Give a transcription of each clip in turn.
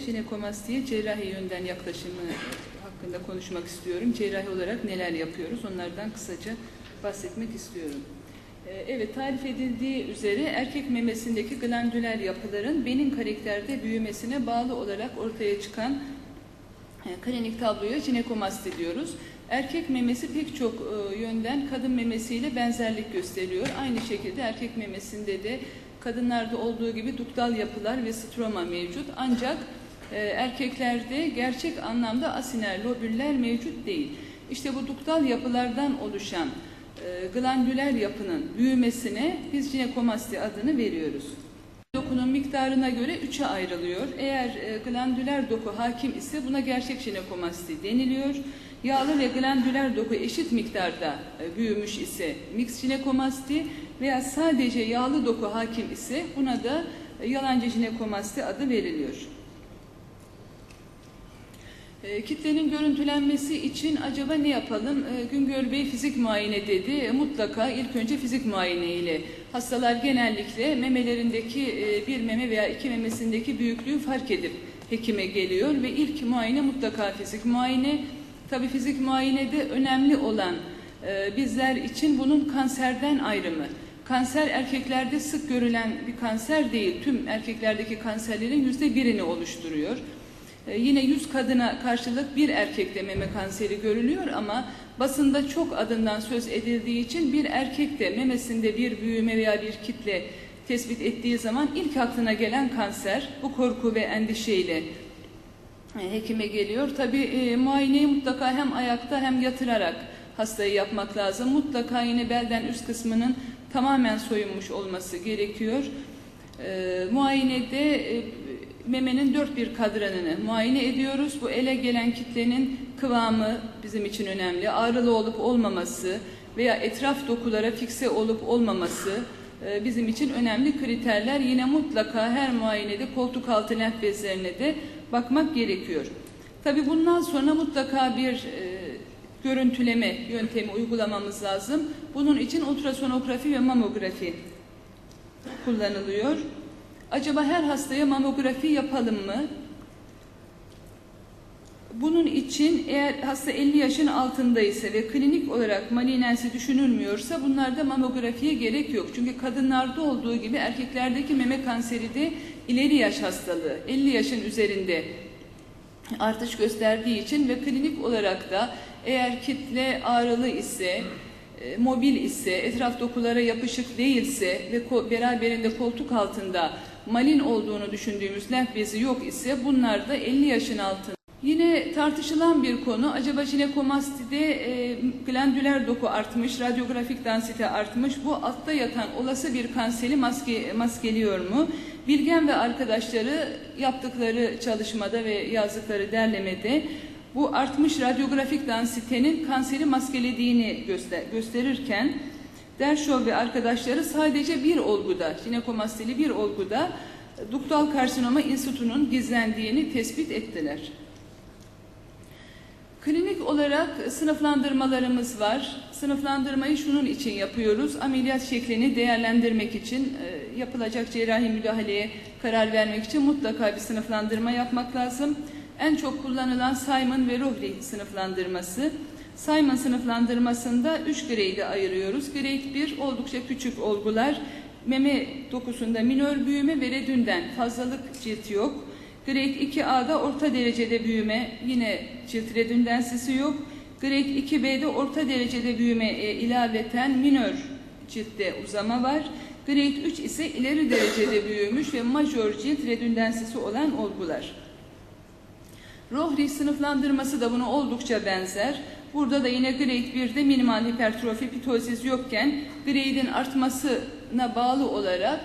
Jinekomastiğe cerrahi yönden yaklaşımı hakkında konuşmak istiyorum. Cerrahi olarak neler yapıyoruz onlardan kısaca bahsetmek istiyorum. Ee, Evet, tarif edildiği üzere erkek memesindeki glandüler yapıların benin karakterde büyümesine bağlı olarak ortaya çıkan e, klinik tabloya jinekomasti diyoruz. Erkek memesi pek çok e, yönden kadın memesiyle benzerlik gösteriyor. Aynı şekilde erkek memesinde de kadınlarda olduğu gibi duktal yapılar ve stroma mevcut. Ancak e, erkeklerde gerçek anlamda asiner lobüller mevcut değil. İşte bu duktal yapılardan oluşan e, glandüler yapının büyümesine biz jinekomasti adını veriyoruz. Dokunun miktarına göre üçe ayrılıyor. Eğer e, glandüler doku hakim ise buna gerçek jinekomasti deniliyor. Yağlı ve glandüler doku eşit miktarda e, büyümüş ise mix jinekomasti veya sadece yağlı doku hakim ise buna da e, yalancı jinekomasti adı veriliyor. E, Kitlenin görüntülenmesi için acaba ne yapalım? E, Güngör Bey fizik muayene dedi. E, Mutlaka ilk önce fizik muayene ile. Hastalar genellikle memelerindeki e, bir meme veya iki memesindeki büyüklüğü fark edip hekime geliyor ve ilk muayene mutlaka fizik muayene. Tabi fizik muayenede önemli olan e, bizler için bunun kanserden ayrımı. Kanser erkeklerde sık görülen bir kanser değil. Tüm erkeklerdeki kanserlerin yüzde birini oluşturuyor. Ee, Yine 100 kadına karşılık bir erkekte meme kanseri görülüyor ama basında çok adından söz edildiği için bir erkekte memesinde bir büyüme veya bir kitle tespit ettiği zaman ilk aklına gelen kanser bu korku ve endişeyle e, hekime geliyor. Tabi e, muayeneyi mutlaka hem ayakta hem yatırarak hastayı yapmak lazım. Mutlaka yine belden üst kısmının tamamen soyunmuş olması gerekiyor. E, muayenede e, memenin dört bir kadranını muayene ediyoruz. Bu ele gelen kitlenin kıvamı bizim için önemli. Ağrılı olup olmaması veya etraf dokulara fikse olup olmaması e, bizim için önemli kriterler. Yine mutlaka her muayenede koltuk altı lenf bezlerine de bakmak gerekiyor. Tabii bundan sonra mutlaka bir e, görüntüleme yöntemi uygulamamız lazım. Bunun için ultrasonografi ve mamografi kullanılıyor. Acaba her hastaya mamografi yapalım mı? Bunun için eğer hasta 50 yaşın altındaysa ve klinik olarak malinensi düşünülmüyorsa bunlarda mamografiye gerek yok. Çünkü kadınlarda olduğu gibi erkeklerdeki meme kanseri de ileri yaş hastalığı, 50 yaşın üzerinde artış gösterdiği için ve klinik olarak da eğer kitle ağrılı ise, e, mobil ise, etraf dokulara yapışık değilse ve beraberinde koltuk altında malin olduğunu düşündüğümüz lenf bezi yok ise bunlar da 50 yaşın altında. Yine tartışılan bir konu acaba jinekomastide e, glandüler doku artmış, radyografik densite artmış. Bu altta yatan olası bir kanseri maske, maskeliyor mu? Bilgen ve arkadaşları yaptıkları çalışmada ve yazdıkları derlemede bu artmış radyografik densitenin kanseri maskelediğini göster gösterirken Dershov ve arkadaşları sadece bir olguda, jinekomastili bir olguda duktal karsinoma insutunun gizlendiğini tespit ettiler. Klinik olarak sınıflandırmalarımız var. Sınıflandırmayı şunun için yapıyoruz. Ameliyat şeklini değerlendirmek için, e, yapılacak cerrahi müdahaleye karar vermek için mutlaka bir sınıflandırma yapmak lazım. En çok kullanılan Simon ve Rohli sınıflandırması. Simon sınıflandırmasında 3 grade'e ayırıyoruz. Grade 1 oldukça küçük olgular. Meme dokusunda minör büyüme ve redünden fazlalık cilt yok. Grade 2A'da orta derecede büyüme, yine cilt redündensisi yok. Grade 2B'de orta derecede büyümeye ilaveten minör ciltte uzama var. Grade 3 ise ileri derecede büyümüş ve majör cilt redündensisi olan olgular. Rohri sınıflandırması da buna oldukça benzer. Burada da yine grade 1'de minimal hipertrofi pitozis yokken grade'in artmasına bağlı olarak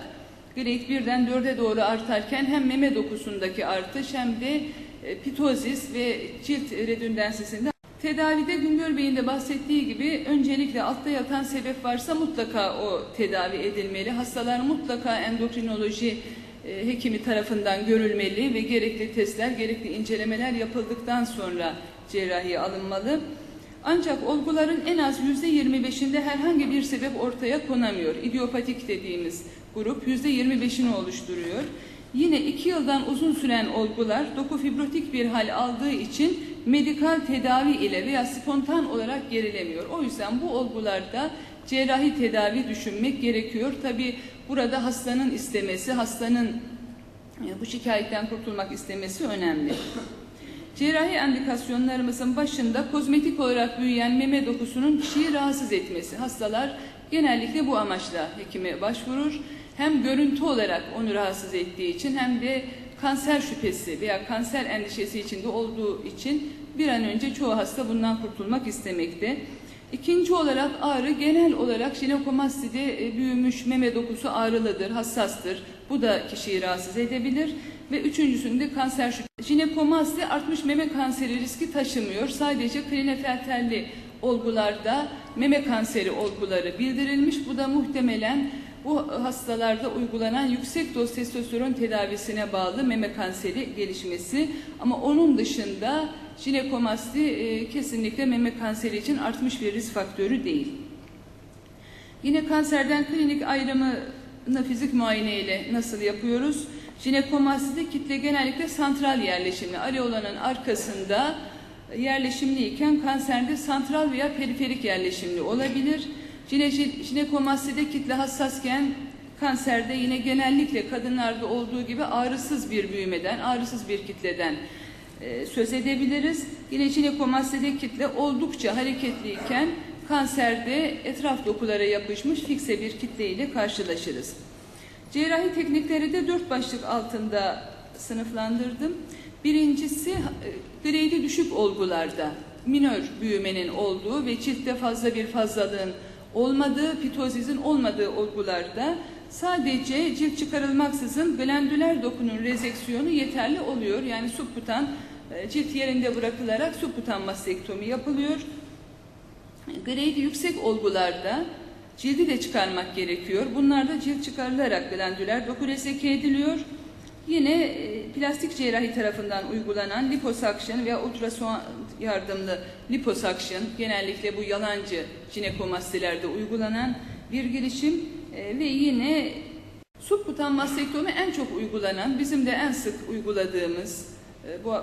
grade 1'den 4'e doğru artarken hem meme dokusundaki artış hem de e, pitozis ve cilt redündensisinde Tedavide Güngör Bey'in de bahsettiği gibi öncelikle altta yatan sebep varsa mutlaka o tedavi edilmeli. Hastalar mutlaka endokrinoloji e, hekimi tarafından görülmeli ve gerekli testler, gerekli incelemeler yapıldıktan sonra cerrahiye alınmalı. Ancak olguların en az yüzde 25'inde herhangi bir sebep ortaya konamıyor. İdiopatik dediğimiz grup yüzde 25'ini oluşturuyor. Yine iki yıldan uzun süren olgular doku fibrotik bir hal aldığı için medikal tedavi ile veya spontan olarak gerilemiyor. O yüzden bu olgularda cerrahi tedavi düşünmek gerekiyor. Tabi burada hastanın istemesi, hastanın e, bu şikayetten kurtulmak istemesi önemli. Cerrahi endikasyonlarımızın başında kozmetik olarak büyüyen meme dokusunun kişiyi rahatsız etmesi. Hastalar genellikle bu amaçla hekime başvurur. Hem görüntü olarak onu rahatsız ettiği için hem de kanser şüphesi veya kanser endişesi içinde olduğu için bir an önce çoğu hasta bundan kurtulmak istemekte. İkinci olarak ağrı genel olarak jinekomastide e, büyümüş meme dokusu ağrılıdır, hassastır. Bu da kişiyi rahatsız edebilir. Ve üçüncüsünde kanser şüphesi. Jinekomasti artmış meme kanseri riski taşımıyor. Sadece klinefelterli olgularda meme kanseri olguları bildirilmiş. Bu da muhtemelen bu hastalarda uygulanan yüksek doz testosteron tedavisine bağlı meme kanseri gelişmesi. Ama onun dışında jinekomasti e, kesinlikle meme kanseri için artmış bir risk faktörü değil. Yine kanserden klinik ayrımını fizik muayene ile nasıl yapıyoruz? Jinekomastide kitle genellikle santral yerleşimli. Areolanın arkasında yerleşimliyken kanserde santral veya periferik yerleşimli olabilir. Jine, jinekomastide kitle hassasken kanserde yine genellikle kadınlarda olduğu gibi ağrısız bir büyümeden, ağrısız bir kitleden e, söz edebiliriz. Yine jinekomastide kitle oldukça hareketliyken kanserde etraf dokulara yapışmış fikse bir kitle ile karşılaşırız. Cerrahi teknikleri de dört başlık altında sınıflandırdım. Birincisi e, greydi düşük olgularda minör büyümenin olduğu ve ciltte fazla bir fazlalığın olmadığı, pitozizin olmadığı olgularda sadece cilt çıkarılmaksızın glandüler dokunun rezeksiyonu yeterli oluyor. Yani subkutan e, cilt yerinde bırakılarak subkutan mastektomi yapılıyor. Greydi yüksek olgularda cildi de çıkarmak gerekiyor. Bunlarda cilt çıkarılarak glandüler doku reseke ediliyor. Yine e, plastik cerrahi tarafından uygulanan liposuction veya ultrason yardımlı liposuction genellikle bu yalancı jinekomastilerde uygulanan bir girişim e, ve yine subkutan mastektomi en çok uygulanan, bizim de en sık uyguladığımız e, bu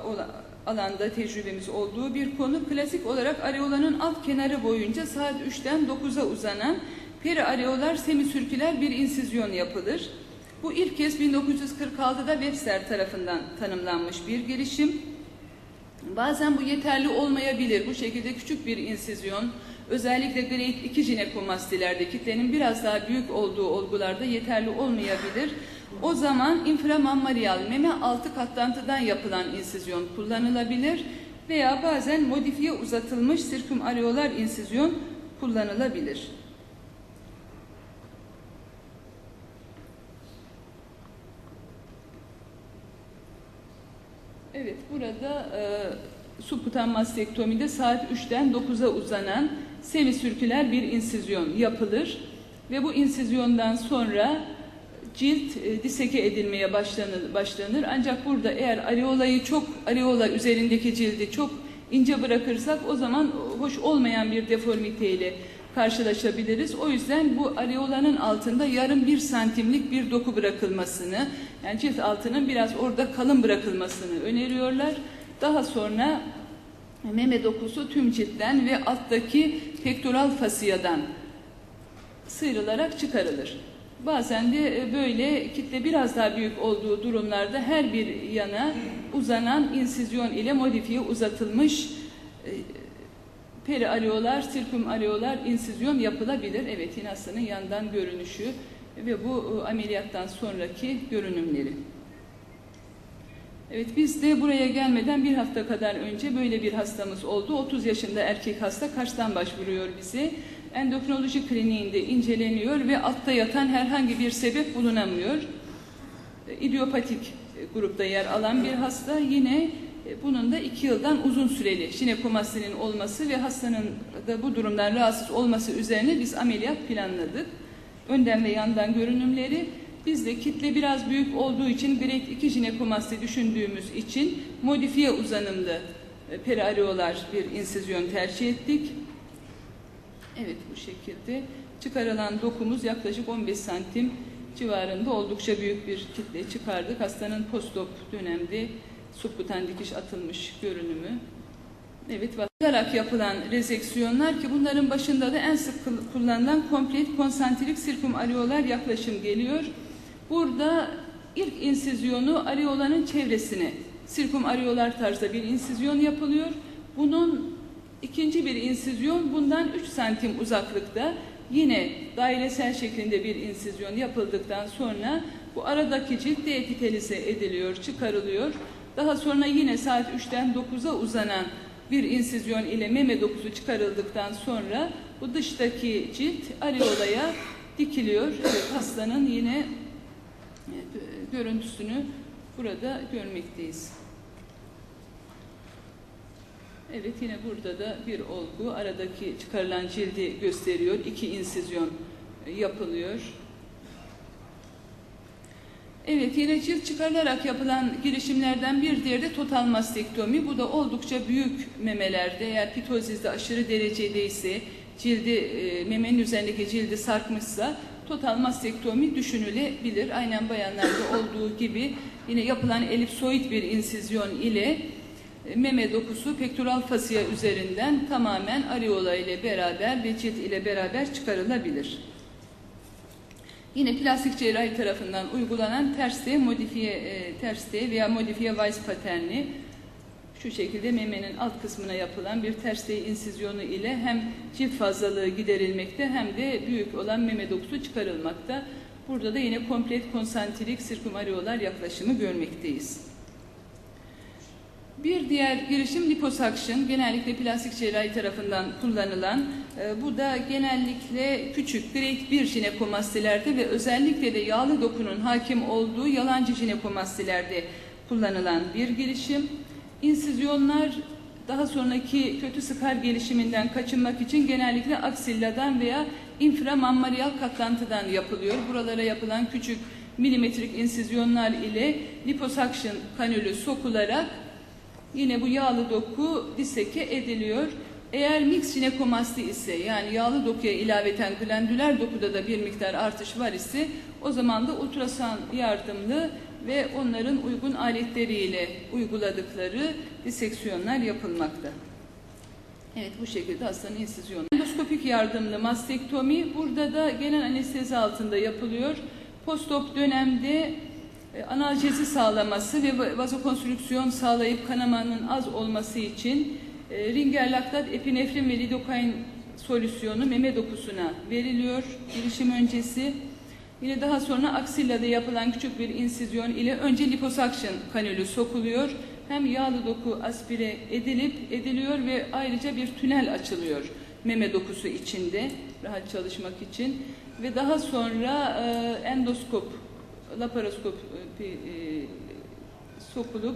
alanda tecrübemiz olduğu bir konu. Klasik olarak areolanın alt kenarı boyunca saat 3'ten 9'a uzanan periareolar semisürküler bir insizyon yapılır. Bu ilk kez 1946'da Webster tarafından tanımlanmış bir gelişim. Bazen bu yeterli olmayabilir. Bu şekilde küçük bir insizyon, özellikle grade 2 jinekomastilerde kitlenin biraz daha büyük olduğu olgularda yeterli olmayabilir. O zaman inframammarial meme altı katlantıdan yapılan insizyon kullanılabilir veya bazen modifiye uzatılmış sirkum areolar insizyon kullanılabilir. Evet, burada e, subkutan mastektomide saat 3'ten 9'a uzanan semisürküler bir insizyon yapılır ve bu insizyondan sonra cilt e, diseke edilmeye başlanır, başlanır. Ancak burada eğer areolayı çok, areola üzerindeki cildi çok ince bırakırsak o zaman hoş olmayan bir deformiteyle karşılaşabiliriz. O yüzden bu areolanın altında yarım bir santimlik bir doku bırakılmasını, yani cilt altının biraz orada kalın bırakılmasını öneriyorlar. Daha sonra meme dokusu tüm ciltten ve alttaki pektoral fasiyadan sıyrılarak çıkarılır. Bazen de e, böyle kitle biraz daha büyük olduğu durumlarda her bir yana uzanan insizyon ile modifiye uzatılmış e, periareolar, sirkum areolar insizyon yapılabilir. Evet yine hastanın yandan görünüşü ve bu e, ameliyattan sonraki görünümleri. Evet biz de buraya gelmeden bir hafta kadar önce böyle bir hastamız oldu. 30 yaşında erkek hasta Kars'tan başvuruyor bize. Endokrinoloji kliniğinde inceleniyor ve altta yatan herhangi bir sebep bulunamıyor. E, İdiopatik e, grupta yer alan bir hasta yine bunun da iki yıldan uzun süreli jinekomastinin olması ve hastanın da bu durumdan rahatsız olması üzerine biz ameliyat planladık. Önden ve yandan görünümleri biz de kitle biraz büyük olduğu için grade 2 jinekomasti düşündüğümüz için modifiye uzanımlı e, periareolar bir insizyon tercih ettik. Evet bu şekilde çıkarılan dokumuz yaklaşık 15 santim civarında oldukça büyük bir kitle çıkardık. Hastanın postop dönemde subkutan dikiş atılmış görünümü. Evet, olarak yapılan rezeksiyonlar ki bunların başında da en sık kullanılan komplet konsantrik sirkum areolar yaklaşım geliyor. Burada ilk insizyonu areolanın çevresine sirkum areolar tarzda bir insizyon yapılıyor. Bunun ikinci bir insizyon bundan 3 santim uzaklıkta yine dairesel şeklinde bir insizyon yapıldıktan sonra bu aradaki cilt deepitalize ediliyor, çıkarılıyor. Daha sonra yine saat 3'ten 9'a uzanan bir insizyon ile meme dokusu çıkarıldıktan sonra bu dıştaki cilt areolaya dikiliyor. Evet, hastanın yine e, görüntüsünü burada görmekteyiz. Evet yine burada da bir olgu aradaki çıkarılan cildi gösteriyor. İki insizyon yapılıyor. Evet yine cilt çıkarılarak yapılan girişimlerden bir diğeri de total mastektomi. Bu da oldukça büyük memelerde eğer pitozizde aşırı derecedeyse cildi e, memenin üzerindeki cildi sarkmışsa total mastektomi düşünülebilir. Aynen bayanlarda olduğu gibi yine yapılan elipsoid bir insizyon ile e, meme dokusu pektoral fasya üzerinden tamamen areola ile beraber ve cilt ile beraber çıkarılabilir. Yine plastik cerrahi tarafından uygulanan ters D modifiye e, ters D veya modifiye Weiss paterni şu şekilde memenin alt kısmına yapılan bir ters D insizyonu ile hem cilt fazlalığı giderilmekte hem de büyük olan meme dokusu çıkarılmakta. Burada da yine komplet konsantrik sirkumareolar yaklaşımı görmekteyiz. Bir diğer girişim liposuction, genellikle plastik cerrahi tarafından kullanılan, e, bu da genellikle küçük grade 1 jinekomastilerde ve özellikle de yağlı dokunun hakim olduğu yalancı jinekomastilerde kullanılan bir girişim. İnsizyonlar daha sonraki kötü skar gelişiminden kaçınmak için genellikle aksilladan veya inframammaryal katlantıdan yapılıyor. Buralara yapılan küçük milimetrik insizyonlar ile liposuction kanülü sokularak Yine bu yağlı doku diseke ediliyor. Eğer mix jinekomasti ise yani yağlı dokuya ilaveten glandüler dokuda da bir miktar artış var ise o zaman da ultrason yardımlı ve onların uygun aletleriyle uyguladıkları diseksiyonlar yapılmakta. Evet bu şekilde hastanın insizyonu. Endoskopik yardımlı mastektomi burada da genel anestezi altında yapılıyor. Postop dönemde analjezi sağlaması ve vazokonstrüksiyon sağlayıp kanamanın az olması için e, ringer laktat, epinefrin ve lidokain solüsyonu meme dokusuna veriliyor girişim öncesi. Yine daha sonra aksillada yapılan küçük bir insizyon ile önce liposuction kanülü sokuluyor. Hem yağlı doku aspire edilip ediliyor ve ayrıca bir tünel açılıyor meme dokusu içinde rahat çalışmak için ve daha sonra e, endoskop laparoskop e, sokulup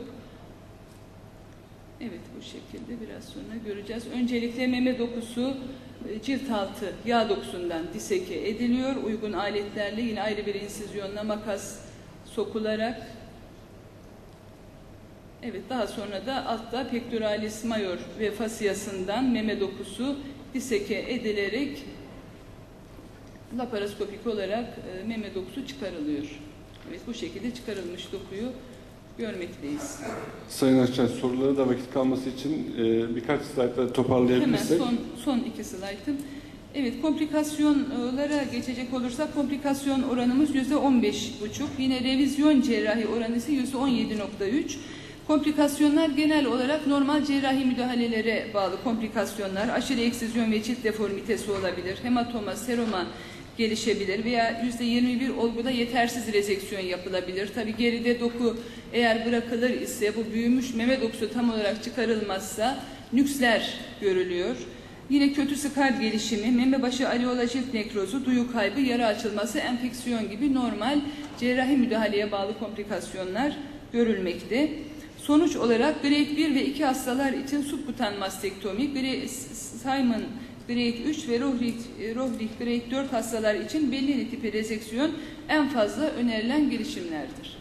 evet bu şekilde biraz sonra göreceğiz. Öncelikle meme dokusu e, cilt altı yağ dokusundan diseke ediliyor. Uygun aletlerle yine ayrı bir insizyonla makas sokularak Evet daha sonra da altta pectoralis major ve fasyasından meme dokusu diseke edilerek laparoskopik olarak e, meme dokusu çıkarılıyor. Evet bu şekilde çıkarılmış dokuyu görmekteyiz. Sayın Açay soruları da vakit kalması için e, birkaç slaytla Hemen toparlayabilirsek. son, son iki slaytım. Evet komplikasyonlara geçecek olursak komplikasyon oranımız yüzde on beş buçuk. Yine revizyon cerrahi oranı ise yüzde on yedi nokta üç. Komplikasyonlar genel olarak normal cerrahi müdahalelere bağlı komplikasyonlar. Aşırı eksizyon ve cilt deformitesi olabilir. Hematoma, seroma gelişebilir veya yüzde 21 olguda yetersiz rezeksiyon yapılabilir. Tabi geride doku eğer bırakılır ise bu büyümüş meme dokusu tam olarak çıkarılmazsa nüksler görülüyor. Yine kötü skar gelişimi, meme başı areola cilt nekrozu, duyu kaybı, yara açılması, enfeksiyon gibi normal cerrahi müdahaleye bağlı komplikasyonlar görülmekte. Sonuç olarak grade 1 ve 2 hastalar için subkutan mastektomi, Simon grade 3 ve Rohlich grade 4 hastalar için belli tipi rezeksiyon en fazla önerilen girişimlerdir.